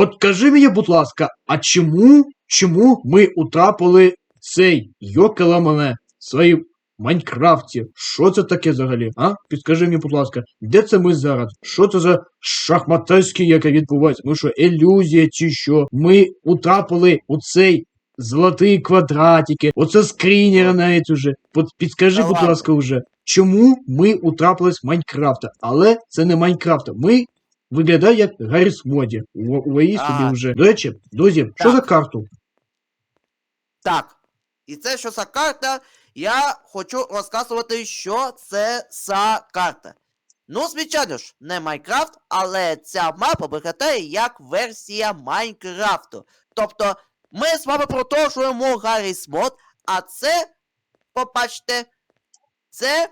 От кажи мені, будь ласка, а чому, чому ми утрапили цей йокела мене в своїй Майнкрафті? Що це таке взагалі? А? Підскажи мені, будь ласка, де це ми зараз? Що це за шахматарське, яке відбувається? Ми що, ілюзія чи що? Ми утрапили у цей золотий квадратики, оце скрінер навіть уже. Та будь ласка, уже, чому ми утрапились в Майнкрафта? Але це не Майнкрафта. Ми виглядає як Гарріс Моді. Уявіть собі А. вже. До речі, друзі, що за карту? Так. І це що за карта, я хочу розказувати, що це за карта. Ну, звичайно ж, не Майнкрафт, але ця мапа виглядає як версія Майнкрафту. Тобто, ми з вами продовжуємо Гарріс Мод, а це, побачте, це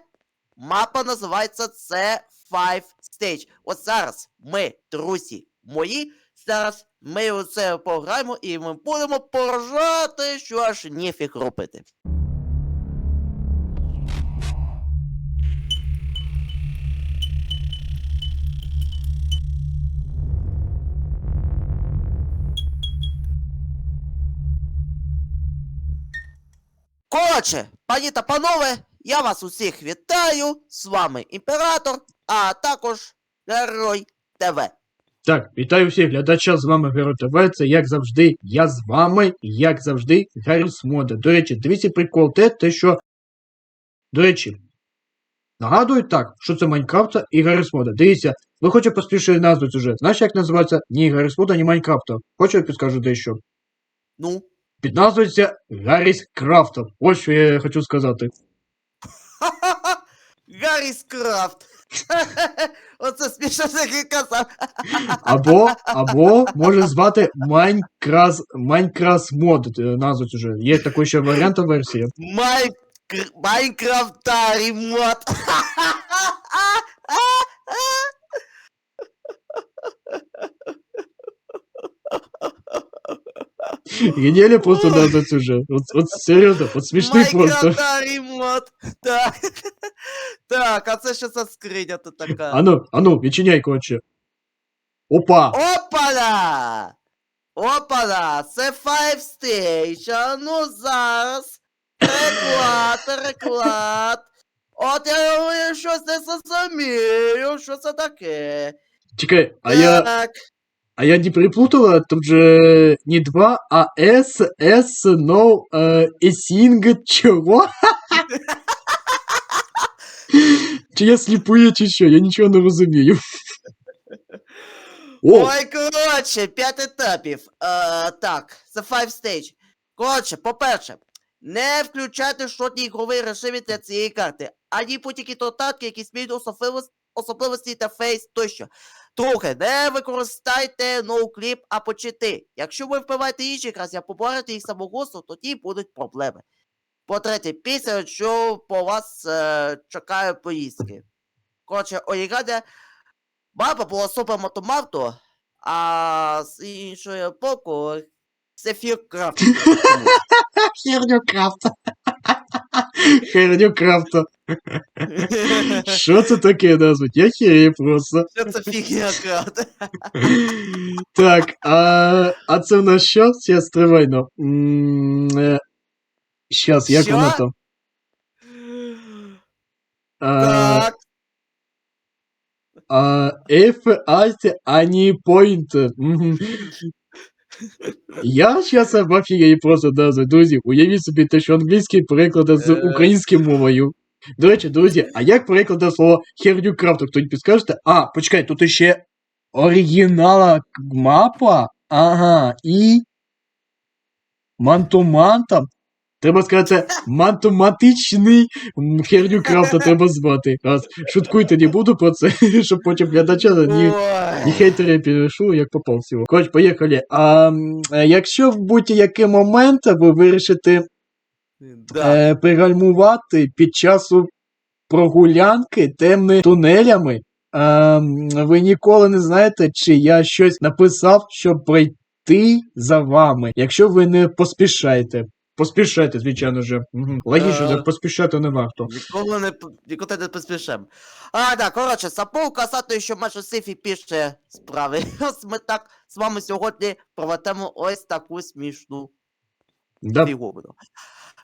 мапа називається це Five Stage. От зараз ми, друзі мої, зараз ми у це пограємо і ми будемо поражати, що аж ніфіг робити. Коротше, пані та панове, я вас усіх вітаю. З вами імператор, а також Герой ТВ. Так, вітаю всіх глядача, з вами Геро ТВ, це як завжди, я з вами, як завжди, Гарріс Мода. До речі, дивіться прикол те, те, що. До речі, нагадую так, що це Майнкрафта і Гарріс Мода. Дивіться, ви хочете поспішити назву вже. Знаєш, як називається ні Гарріс Мода, ні Майнкрафта. Хочу я підскажу дещо. Ну, Підназвується Гарріс Крафта. Ось що я хочу сказати. Гарріс Крафт! Оце смішно такий казав. Або, або може звати Майнкрас, Майнкрас Мод, Назву назвуть уже. Є такий ще варіант версії. Майн... Майнкрафтарі мод. Геніально просто назвать уже. От, от серйозно, от смішний просто. Майнкрафтарі мод. Так. Так, а це що за скриня тут така? Ану, ану, відчиняй, коротше. Опа! Опана! Опана! Це Five Stage. А ну зараз. Переклад, переклад. От я говорю, щось не зрозумію, що це таке. Чекай, а я, Так, А я не переплутала, там же не 2, а S, S, no, е, Esing, чого? Чи я сліпий, чи що? Я нічого не розумію. Ой, коротше, п'ять етапів. Е, так, це Five Stage. Коротше, по-перше, не включайте жодні ігрові режими для цієї карти, ані будь-які додатки, які змінюють особливості, особливості та фейс тощо. Друге, не використайте ноукліп або чити. Якщо ви вбиваєте інших разів, поборете їх самогусу, тоді будуть проблеми. По-третє, після що по вас е, чекає поїздки. Коротше, орігання Мапа була супер мотомавто, а з іншого боку це фіркрафт. херню крафта. Херню крафта. Що це таке назвуть? Я херію просто. Що це фігня крафт? Так, а, а це в нас що? Сейчас тривайно. Щас, як Що? воно там? А, Так, а, F, Alt, ані Point. Я зараз в офігеї просто назви. Друзі, уявіть собі те, що англійський перекладе з українським українською мовою. До речі, друзі, а як перекладе слово херню крафту? Хтось підскажете? А, почекай, тут іще оригінала мапа. Ага, і. Мантомантом. Треба сказати, мантоматичний м, херню крафта треба звати. Раз. Шуткуйте, не буду про це, щоб потім глядача не ой. хейтери перейшов, як попав всього. Коротше, поїхали. А е, якщо в будь-який момент ви вирішите Да. е, пригальмувати під час прогулянки темними тунелями, е, ви ніколи не знаєте, чи я щось написав, щоб пройти за вами, якщо ви не поспішаєте. Поспішайте, звичайно же. Угу. Логічно, Е. так поспішати не варто. Ніколи не п- нікуди не поспішем. А, так, коротше, Сапов касатою, що майже Сифі пише справи. Ось ми так з вами сьогодні проведемо ось таку смішну Да. фігуру.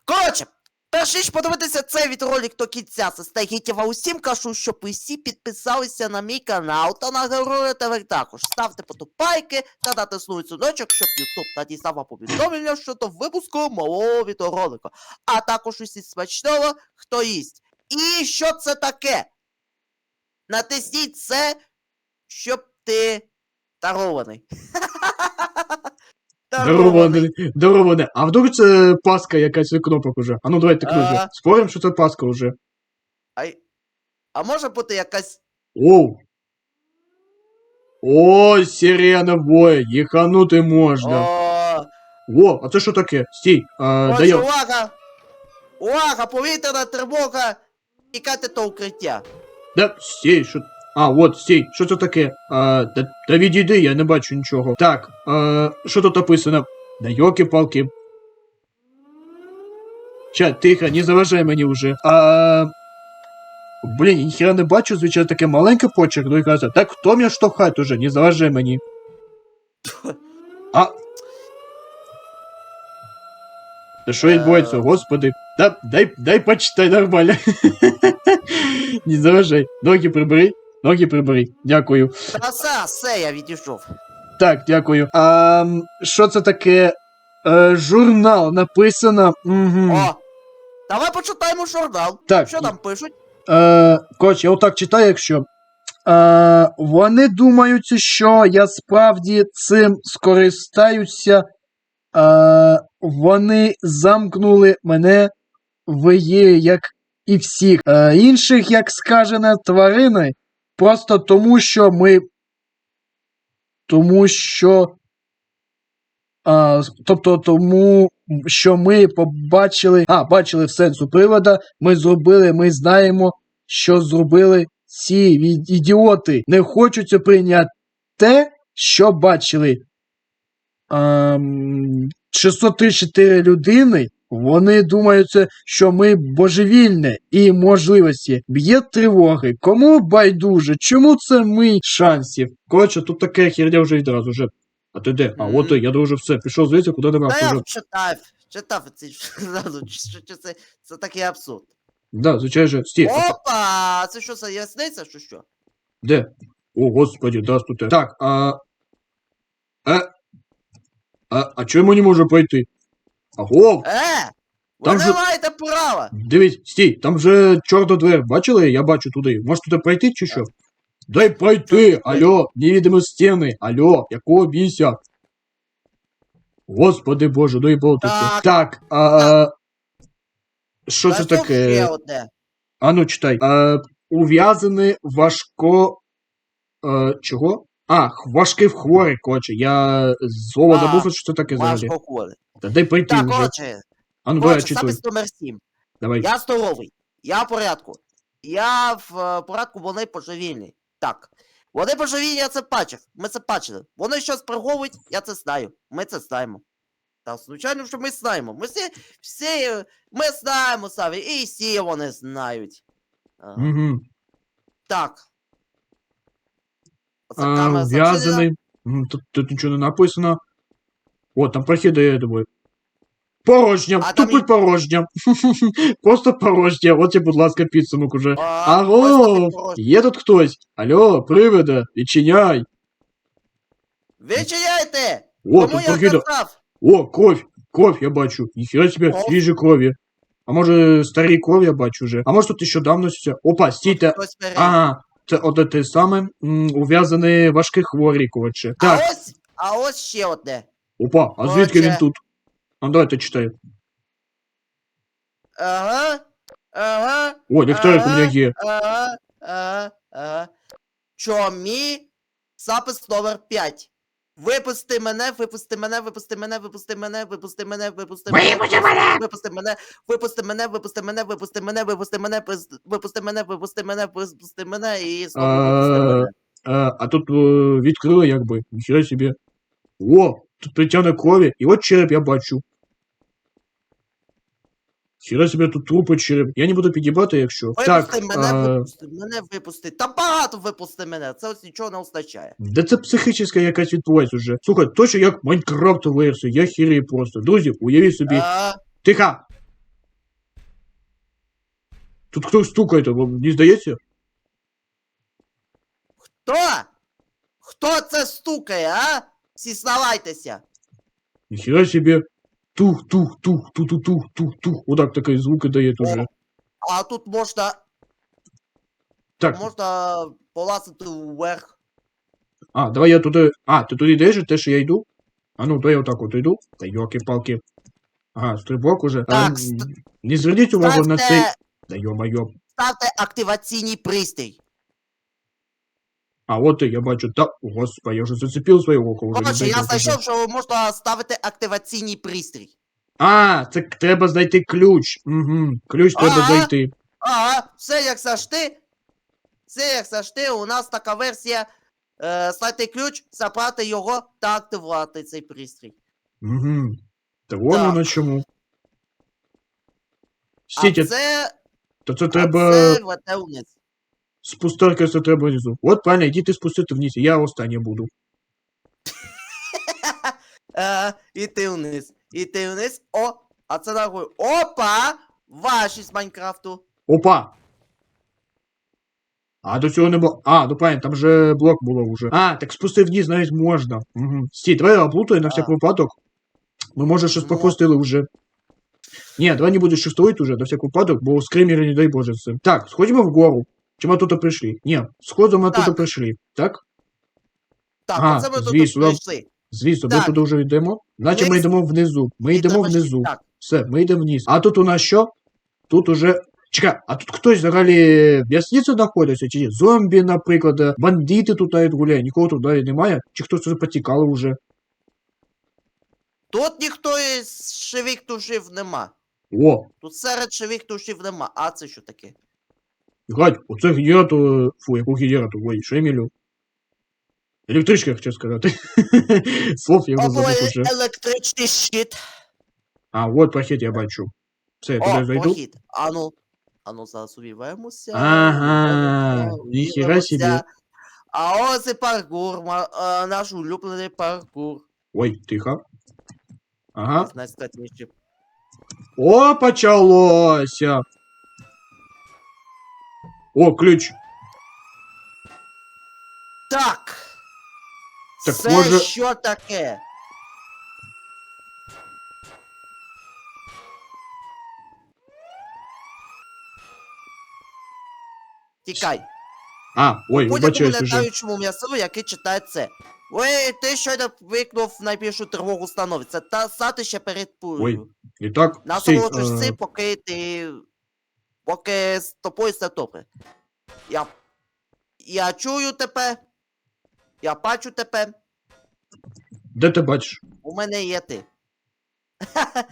Коротше, перш ніж подивитися цей відролик до кінця, застегіть я вам усім кажу, щоб усі підписалися на мій канал та на Героя ТВ також. Ставте подобайки та натиснуйте дзвіночок, щоб YouTube надіслав вам повідомлення щодо випуску малого відеоролика. А також усі смачного, хто їсть. І що це таке? Натисніть це, щоб ти дарований. Дароване, дароване. А вдруг це паска якась кнопок уже? А ну давайте кнопки. Ага. Спорим, що це паска уже. А, й- а може бути якась Оу. О, сирена воє, їханути можна. О, О, а це що таке? Стій, а, Отже, дає. увага! Увага! Повітряна тривога! Тікати до укриття. Да, стій, що. А, от, стій, що це таке? А, та, та відійди, я не бачу нічого. Так, а, що тут написано? Да йоки-палки. Ща, тихо, не заважай мені вже. А... Блін, я ніхера не бачу, звичайно, таке маленьке почерк, ну і каже, так хто мене штовхать уже, не заважай мені. А... Та що відбувається, господи? Та, дай, дай почитай нормально. Не заважай. Ноги прибери, ноги прибери. Дякую. Та все, все, я відійшов. Так, дякую. А що це таке? Е, журнал написано. Угу. О! Давай почитаємо журнал. Так. Що там пишуть? Е, Коч, я отак читаю, якщо. Е, вони думають, що я справді цим скористаюся. Е, вони замкнули мене в її, як і всіх. Е, інших, як скажена тварини, просто тому, що ми. Тому що. А, тобто тому, що ми побачили. А, бачили в сенсу привода, ми зробили, ми знаємо, що зробили ці ідіоти. Не хочуть прийняти те, що бачили. Ам, 634 людини. Вони думають, що ми божевільне і можливості. Б'є тривоги. Кому байдуже? Чому це ми шансів? Коротше, тут таке херня вже відразу вже. А ти де? А от я дуже все, пішов звідси, куди не вже. я читав, читав ці що, що це, це такий абсурд. Да, звичайно же. Стій, Опа! Це що, це ясниця, що що? Де? О, господи, да, тут. Так, а. А. А, а чому я не можу пройти? Аго, Е! Там же- права! дивись, стій, там же чорна двер, бачили? Я бачу туди. Може туди пройти чи що? Дай пройти! Алло, невидимі стіни! Алло, якого бійся? Господи боже, ну і було тут. Так. Так, а. Що це таке? А ну читай. Е, ув'язаний важко. Е, чого? А, важкий хворий, коротше. Я слово А, забув, що це таке взагалі. Важко хворий. Та дай пройти Так, вже. коротше, А ну давай коротше, запис номер 7. Давай. Я здоровий. Я в порядку. Я в е, порядку, вони божевільні. Так. Вони божевільні, я це бачив. Ми це бачили. Вони щось приговують, я це знаю. Ми це знаємо. Та, звичайно, що ми знаємо. Ми всі, всі, е, ми знаємо самі, і всі вони знають. Угу. Так. Оце А, зачинена. М, Тут, тут нічого не написано. О, там прохід, я думаю. Порожня, А там тупий і- порожня. Просто порожня. От я, будь ласка, підсумок уже. А, Алло, ось такий порожній. є тут хтось? Алло, привиде, відчиняй. Відчиняйте! О, Кому тут я прохіда. сказав? О, кровь! Кровь я бачу. Ніхера себе, О. свіжі крові. А може старі кров я бачу вже. А може тут ще давно все. Опа, стійте. Хтось перейде. Ага, це одне те саме. м, Ув'язаний важкі хворі, коротше. А Так, ось, а ось ще одне. Опа, а звідки він тут? А ну, давайте читаю. Ага. Ага. О, ліхтарик у мене є. Ага. Ага. Ага. Чомі. Запис номер 5. Випусти мене, випусти мене, випусти мене, випусти мене, випусти мене, випусти мене, випусти мене, випусти мене, випусти мене, випусти мене, випусти мене, випусти мене, пиз- випусти мене, випусти мене, випусти мене і знову випусти А, мене. А, а тут е, відкрили якби. Ніхера собі. О, тут притягне крові. І от череп я бачу. Хіра себе тут трупи череп. Я не буду підібати, якщо. Випусти так, мене, а, випусти, мене випусти. Та багато випусти мене, це ось нічого не означає. де це психічна якась відбувається вже. Слухай, точно як Майнкрафт версія, я хірію просто. Друзі, уявіть собі. А, Тихо! Тут хтось стукає, то вам не здається? хто? Хто це стукає, а? Всі славайтеся. Ніхера себе. Тух, тух, тух, тух, тух, тух, тух, тух. Отак такий звук дає уже. А тут можна, Так, можна полазити вверх. а, давай я туди. А, ти туди йдеш, те, що я йду? А ну, то я отак от йду. Та йоки-палки. Ага, стрибок уже. Так, а, ст- не зверніть увагу на цей. Да йо-майо. ставте активаційний пристрій. А, от я бачу, та, господи, я вже зацепив своє око вже. Коротше, не я знаю, знайшов, що можна ставити активаційний пристрій. А, це треба знайти ключ. Угу. Ключ треба Ага. знайти. Ага, все як завжди. Все як завжди, у нас така версія. Е, знайти ключ, забрати його та активувати цей пристрій. Угу. Та вон Так. воно чому. А це, то це а треба це веде вниз. спуститися треба внизу. От правильно, йдіть спустити вниз, я останнє буду. Е, іти вниз. Іти вниз. О, а це нахуй. Опа! Ваші з Майнкрафту. Опа! А до цього не було. А, ну правильно, там же блок було вже. А, так спусти вниз навіть можна. Угу. Стій, давай облутай на всяк А. випадок. Ми може щось Ну. пропустили вже. Ні, давай не буду шифтовити уже, на всяк випадок, бо скримери, не дай Боже, це. Так, сходимо вгору. Чи ми тут прийшли? Ні, сходу ми Так. тут прийшли, так? Так, Ага, оце ми тут звісно, нам- прийшли. Звісно, ми туди вже йдемо. Наче ми йдемо внизу. Ми йдемо внизу. Так, Все, ми йдемо вниз. А тут у нас що? Тут уже. Чекай, а тут хтось взагалі в в'язниці знаходиться? Чи зомбі, наприклад, бандити тут навіть гуляють, нікого тут навіть немає, чи хтось вже потікали вже. тут ніхто із живих тушів нема. О, Тут серед живих тушів нема. А це що таке? гать, оце генератор. Фу, яку генератор, ой, що я мілю? Електричка, я хотів сказати. Слов я вже Або забув уже. електричний щит. А, от прохід я бачу. Все, я туди О, зайду. похід. Ану. Ану, зараз увіваємося. Ага, увіваємося, ніхіра собі. увіваємося. А ось і паркур, ма- е, наш улюблений паркур. Ой, тихо. Ага. Найскладніший. О, почалося. О, ключ. Так. Так Це може- що таке? Тікай. А, ой, Будь-якому вибачаюсь уже. літаючому м'ясу, який читає це. Ви, ти щойно викнув найбільшу тривогу становиться. Та стати ще перед пулею. І так, стій, Насолоджуєшся, е, поки ти. Поки з тобою все добре. Я. Я чую тебе. Я бачу тебе. де ти бачиш? У мене є ти.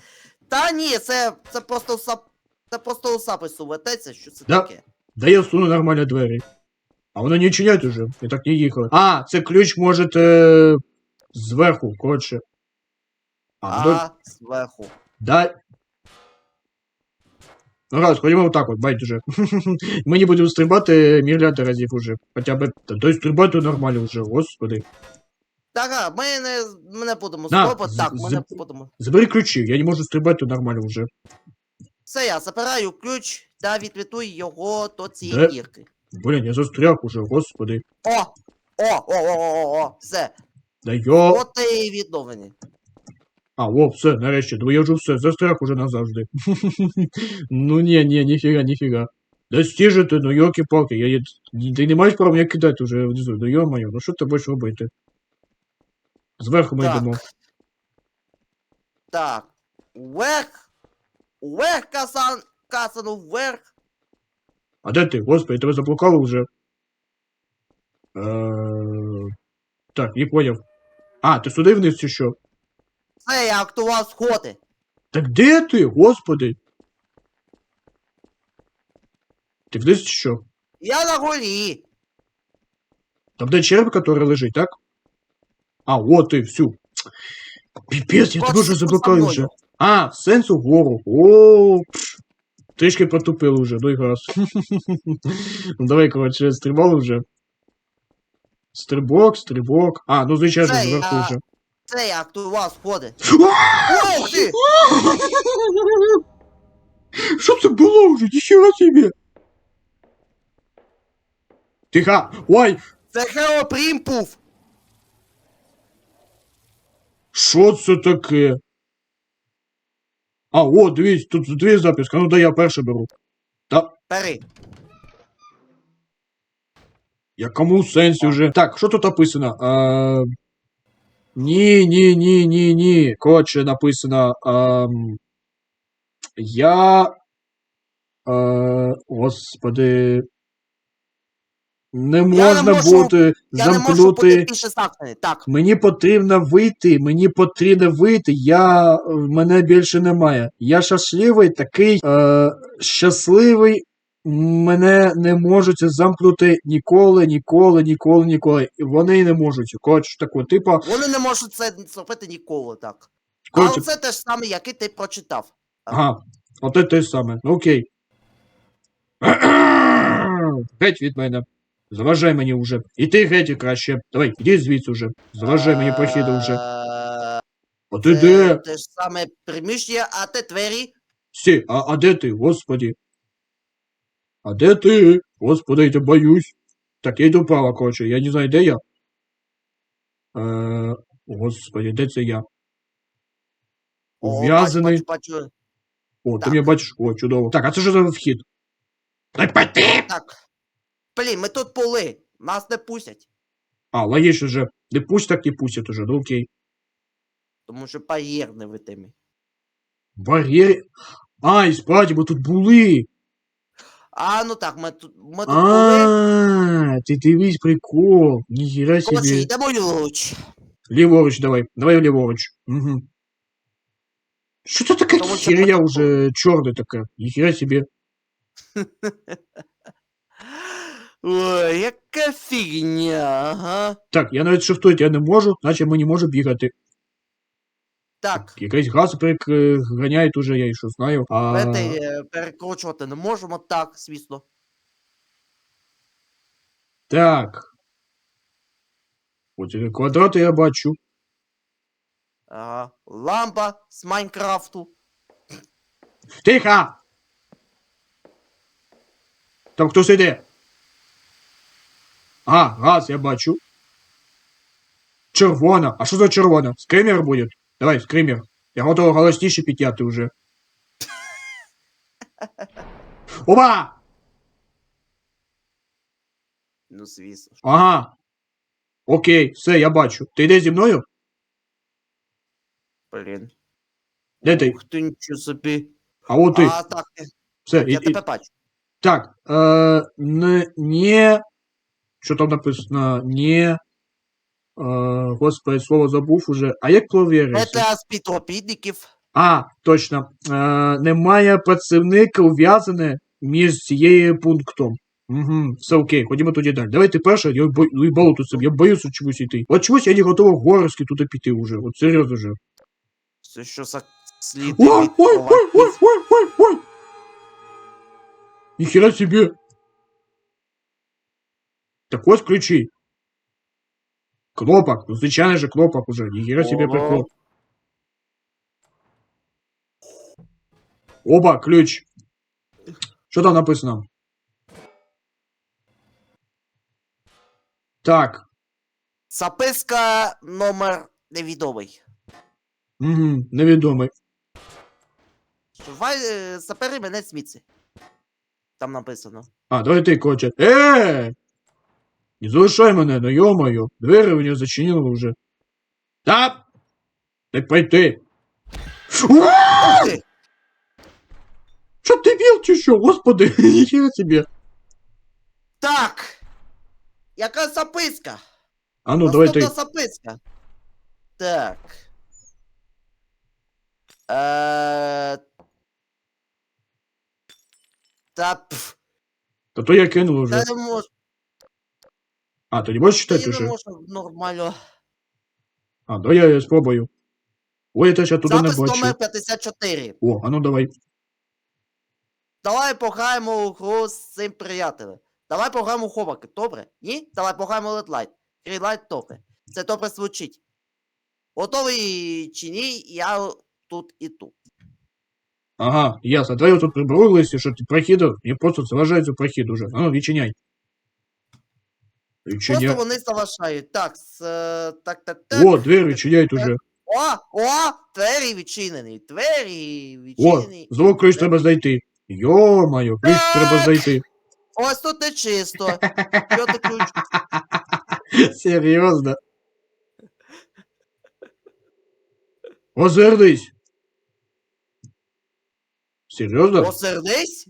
Та ні, це. це просто сап. Це просто у сапису вететься, що це Да. таке. Да я суну нормально двері. А воно не чинять уже, я так не їхали. А, це ключ може е, зверху, коротше. А, А, зверху. да. Ну раз, ходімо отак от, байдуже. Ми не будемо стрибати мільярди разів уже. Хоча б, та то стрибати нормально вже, господи. Так, ми не, ми не будемо На. Так, ми з- не будемо. Забери ключі, я не можу стрибати нормально вже. Все, я забираю ключ та відвітую його до цієї Де? дірки. Блін, я застряг уже, господи. О! О, о, о, о, о, о, все. Да йо. От і відновлені. А, о, все, нарешті, ну я вже все, застряг уже назавжди. ну ні, ні, ніфіга, ніфіга. Да стіжити, ну йоки-палки, я, я, ти не маєш права мене кидати вже внизу, ну йо-моє, ну що ти будеш робити? Зверху ми йдемо. Так. Вверх. Вверх, касан. Касану вверх. А де ти? Господи, тебе заблокали вже. Е... Так, не поняв. А, ти сюди вниз чи що? Все, я актував сходи. Так де ти, господи? Ти вниз чи що? Я на горі. Там де череп, который лежить, так? А, вот ты, всю. Пипец, я тебе Просто уже за заблокаю мною. вже. А, в сенс угору. О. Трішки протупили вже, ну і раз. ну давай, коротше, стрибали вже. Стрибок, стрибок. А, ну звичайно, зверху вже. Це як у вас входить? Ух ти! Що це було вже? Ніхера собі. Тихо! Ой! Це Хеопрім був! Що це таке? А, о, дивись, тут дві записки. Ну да я перше беру. Бери. Якому сенсі вже? Так, що тут написано? А... Ні, ні, ні, ні, ні. Коротше, написано. А... Я. А... Господи. Не можна можу- бути Я не можу бути замкнути. більше замкнений. Так. Мені потрібно вийти, мені потрібно вийти, я мене більше немає. Я щасливий, такий е, щасливий, мене не можуть замкнути ніколи, ніколи, ніколи, ніколи. І вони не можуть. Коротше, такого типу. Вони не можуть це зробити ніколи, так. Коротше, Але це те ж саме, яке ти прочитав. ага, оте те саме. Ну окей. Геть від мене. Заважай мені вже. І ти геть краще. Давай, іди звідси вже. Заважай мені прохіду вже. Е, А ти де? Те ж саме приміщення, а те двері. Сі, а, а де ти, господи? А де ти? Господи, я боюсь. Так, я йду право, коротше, я не знаю, де я. Е, господи, де це я? Ув'язаний. Бачу, бачу. О, ти так. мене бачиш? О, чудово. Так, а це що за вхід? Пойти! Так. Блін, ми тут були. Нас не пустять. А, логічно вже. Не пусть так не пустять уже, ну окей. Тому що бар'єр не витимі. Бар'єри. А, і справді, ми тут були. А, ну так, ми тут, ми тут були. А, ти дивись прикол. Ніхіра Коротше, собі. йдемо ліворуч. Ліворуч давай. Давай ліворуч. Угу. Що це таке Тому що херня ми- вже чорне таке? Ніхіра собі. Ой, яка фігня, ага. Так, я навіть шифтувати я не можу, наче ми не можемо бігати. Так, Якийсь газ переганяє уже, я і що знаю. А... Пети е, перекручувати не можемо, так, звісно. Так. От е, квадрати я бачу. Ага. Лампа з Майнкрафту. Тихо! Там хтось іде. А, газ я бачу. Червона. А що за червона? Скример буде? Давай, скример. Я готовий голосніше підняти вже. Опа! Ну, звісно. ж. Ага. Окей, все, я бачу. Ти йдеш зі мною? Блін. Де ти? Ух ти, нічого собі. А от ти. А, так, ти- Все, і, я і, тебе бачу. Так, е, не, не, що там написано, не, е, господи, слово забув уже, а як провірити? Це співробітників. А, точно, е, немає працівника ув'язане між цією пунктом. Угу, все окей, ходімо тоді далі. Давайте перше, я бо, тут собі, я боюся чомусь йти. От чогось я не готовий горськи туди піти уже, от серйозно вже. Це що за сліди Ой, ой, ой, ой, ой, ой, ой. Ніхера себе. Так ось ключі. Кнопок, ну звичайно же кнопок уже. Ніхера себе прикол. Оба, ключ. Що там написано? Так. Записка номер невідомий. Угу, невідомий. Шувай, е, забери мене звідси. Там написано. А, давай ти, короче. Е! Не залишай мене, ну йо-моє. Двері мені зачинили вже. Та! Так пойти. Що ти віл чи що? Господи, ніхера собі. Так! Яка записка? А ну, давай ти. Записка. Так. Е... Та пф, Та то я кинув вже. та не можу, А, то не можеш та читати вже? можу нормально. А, да я, я спробую. Ой, я те ще туди не Запис бачу. номер 54. О, а ну давай. Давай пограємо у гру з цим приятелем. Давай пограємо у ховаки, добре? Ні? Давай пограємо у Ледлайт. Грілайт добре. Це добре звучить. Готовий чи ні, я тут і тут. Ага, ясно. Твоє тут прибрулися, що ти прохідав, мені просто заважається прохід уже. А ну, відчиняй. Просто Відчиняй. вони залишають. Так, с, е, так, так, так. О, двері відчиняють уже. О, о, двері відчинені. Двері О, відчинені. знову ключ треба знайти. Йо-моє, ключ треба знайти. Ось тут не чисто. Що ти ключ? Серйозно. Озирнись. Серйозно? Осердись?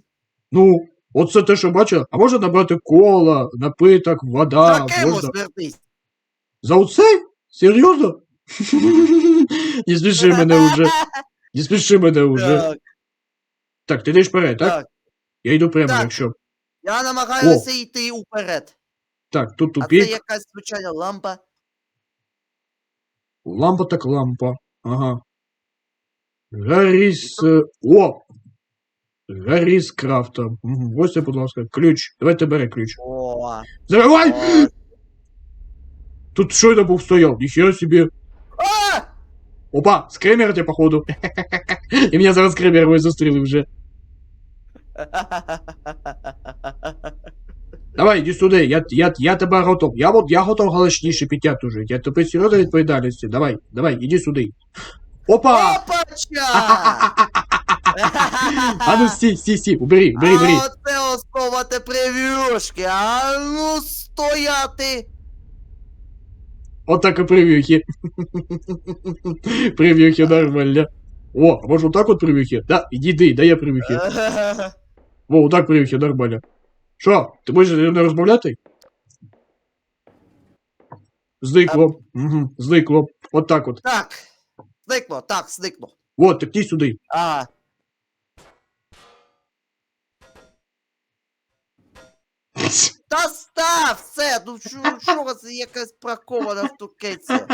Ну, оце те, що бачив. А можна набрати кола, напиток, вода, За ким можна. осердись? За оцей? Серйозно? Не сміши мене уже. Не сміши мене уже. Так, ти йдеш вперед, так? так. Я йду прямо, Так. якщо. Я намагаюся йти уперед. Так, тут А це якась звичайна лампа. Лампа так лампа. Ага. Гарріс. е, О! Гарріс крафта. Мгм, Ось це, будь ласка, ключ. Давайте бери ключ. О, Закривай! о. Тут щойно був стояв, ніхера собі. А! Опа, скример ти, походу. І мене зараз скример ой, застрілив вже. Давай, іди сюди, я, я, я тебе готов. Я, от, я готов галачніше підтягти уже. Я тобі серйозно відповідальності. Давай, давай, іди сюди. Опа! Опача! А ну стій, стій, стій, убери, бери, бери. А оце основати прев'юшки, а ну стояти! Отак і прев'юхи. Прев'юхи нормально. О, а може отак от прев'юхи? Да, іди, іди, дай я прев'юхи. Во, отак прев'юхи, нормально. Що, ти будеш мною розмовляти? Зникло. Угу, зникло. Отак от. Так, зникло, так, зникло. Вот, так ти сюди. А. Та став все! Ну що, що це якась бракована штукиця?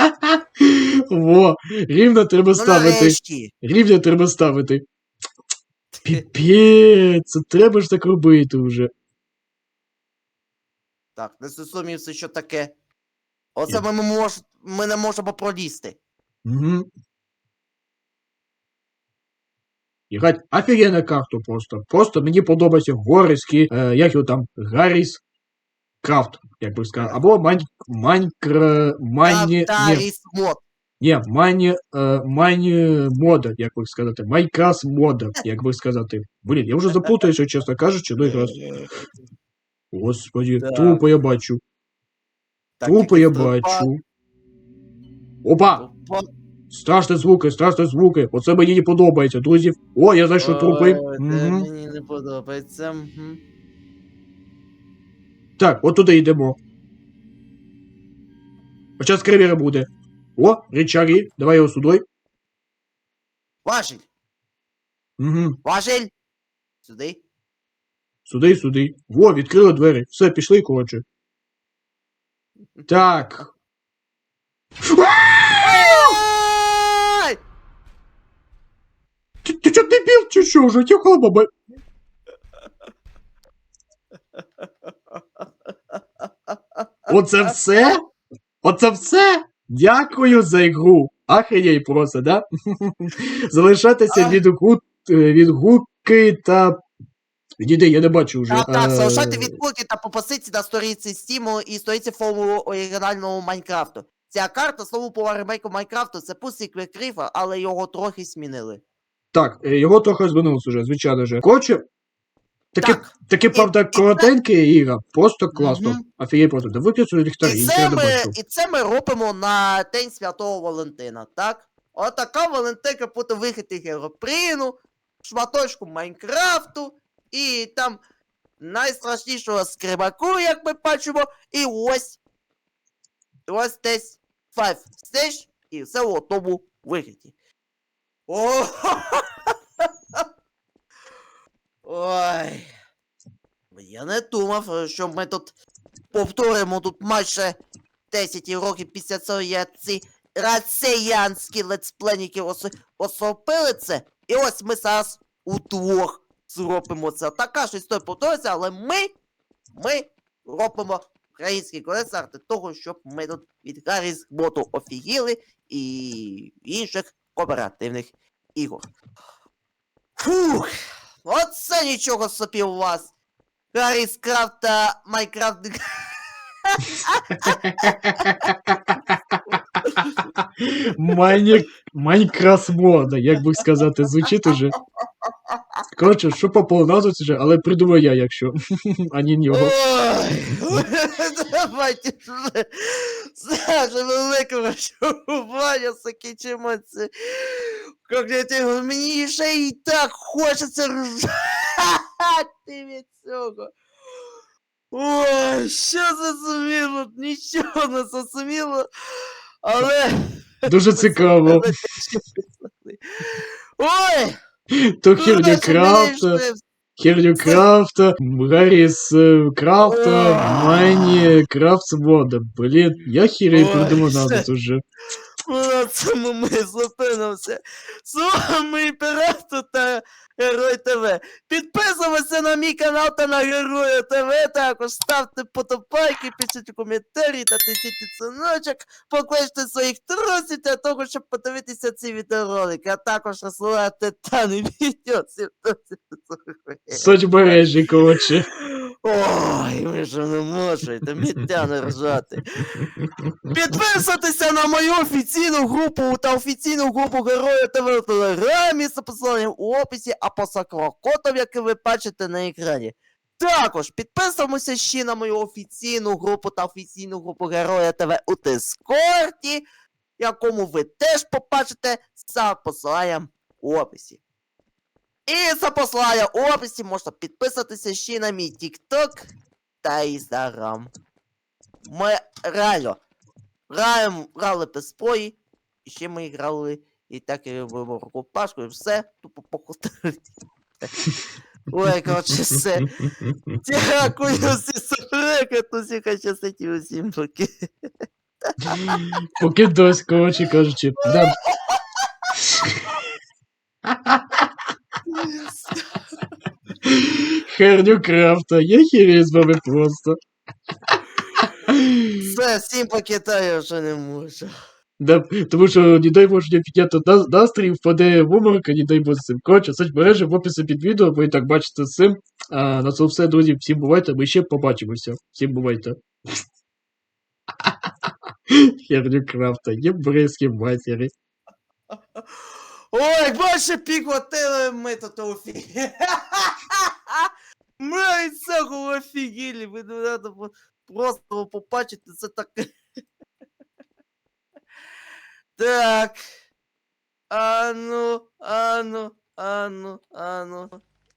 Во, рівно треба Ну ставити. нарешті. Рівня треба ставити. Піпець, це треба ж так робити вже. Так, не зрозумівся, що таке. Оце ми, мож... ми не можемо пролізти. Іграть офігенна карта просто. Просто мені подобається горський, е, як його там, Гарріс Крафт, як би сказати. Або Мань... Манькр... Мані... Мод. ні, Мані... Е, Мані мода, як би сказати. Майкрас мода, як би сказати. Блін, я вже заплутаюся, чесно кажучи, ну якраз. Господи, Так. трупи я бачу. Так, Трупи я бачу. Опа! трупак. Страшні звуки, страшні звуки. Оце мені не подобається, друзі. О, я знайшов трупи. Це Мені не подобається. Так, от туди йдемо. А зараз кривіра буде. О, речаги, давай його сюди. Важіль, Угу. важіль. Сюди. Сюди, сюди. Во, відкрили двері. Все, пішли, коротше. Так. Ти чо дебіл, чи що вже? Тихо, баба. Оце все? Оце все? Дякую за ігру. Ахренєй просто, да? Залишайтеся А. від, гу... е, від гуки та. Відійди, я не бачу вже. Так, так, Е, залишайте відгуки та пропозиції на сторінці Steam і сторінці форуму оригінального Майнкрафту. Ця карта слово по ремейку Майнкрафту це пустий квекріфа, але його трохи змінили. Так, е, його трохи змінилося вже, звичайно же. Коротше, таке, Так. таке правда, коротеньке ігра, просто класно. Мгм. Офігеть просто. Да виключно ліхтарі, І це, не ми, і це ми робимо на День Святого Валентина, так? Отака Валентинка буде вихити героприну, шматочку Майнкрафту, і там найстрашнішого скрибаку, як ми бачимо, і ось. Ось десь Five Stage, і все в одному вигляді. О! Ой. Я не думав, що ми тут повторимо тут майже 10 років після цього, як ці росіянські летспленіки ос- осопили це, і ось ми зараз удвох зробимо це. Така ж історія повторюється, але ми, ми робимо український колесар для того, щоб ми тут від Гарріс Боту офігіли і інших кооперативних ігор. Фух, оце нічого собі у вас. Гарріс Крафт та Майнкрафт. Мода, як би сказати, звучить уже. Коротше, що по полназу вже, але придумаю я, якщо. Ані нього. Давайте Саша великого шарування закінчимо це. Когнітивно, мені ще і так хочеться ржати від цього. Ой, що зрозуміло, нічого не зрозуміло, але... Дуже цікаво. Ой! То херня йшли? Херню крафта, Гаррі е, крафта, Майни, Майні крафт мода. Блін, я хірей придумал це- назад уже. На цьому ми зупинимося. З вами Імператор та Герой ТВ. Підписуйтеся на мій канал та на Героя ТВ. Також ставте подобайки, пишіть коментарі та тисячі дзвіночок. Покличте своїх друзів для того, щоб подивитися ці відеоролики, а також розсилати та не відео. Соцмережі, коротше. Ой, ви ж не можете, мітяни ржати. Підписуйтеся на мою офіційну групу та офіційну групу Героя ТВ в Телеграмі з посиланням у описі, а по кодом, який ви бачите на екрані. Також підписуємося ще на мою офіційну групу та офіційну групу Героя ТВ у Дискорді, якому ви теж побачите за посиланням у описі. І за посилання у описі можна підписатися ще на мій TikTok та Instagram. Ми реально граємо, грали без спої, і ще ми грали і так і робимо рукопашку, і все, тупо походили. Ой, коротше, все. Дякую всі за перегляд, усіх щастить і усім поки. Поки дось, коротше кажучи. Да. Херню крафта, я хірей з вами просто. Все, всім покидаю, що не можу. Да, тому що, не дай Боже, не підняти настрій, впаде в обморок, не дай Боже цим. Коротше, соцмережі в описі під відео, ви і так бачите з цим. А, на це все, друзі, всім бувайте, ми ще побачимося. Всім бувайте. Херню крафта, єбрейські матері. Ой, більше підхватили ми тут офігели. Ми від цього офігели, ви не треба по- просто побачити це таке. Так. Ану, ану, ану, ану,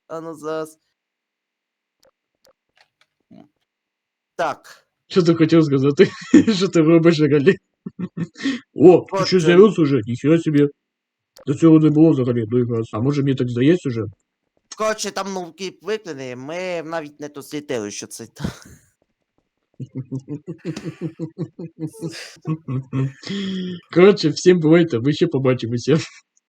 ану зараз. Так. Що ти хотів сказати? Що ти робиш взагалі? О, ти От що це. з'явився уже? Ніхера собі. До цього не було взагалі, до якраз. А може мені так здається вже? Коротше, там ну виклини, ми навіть не дослідили, що це там. Коротше, всім бувайте, ми ще побачимося.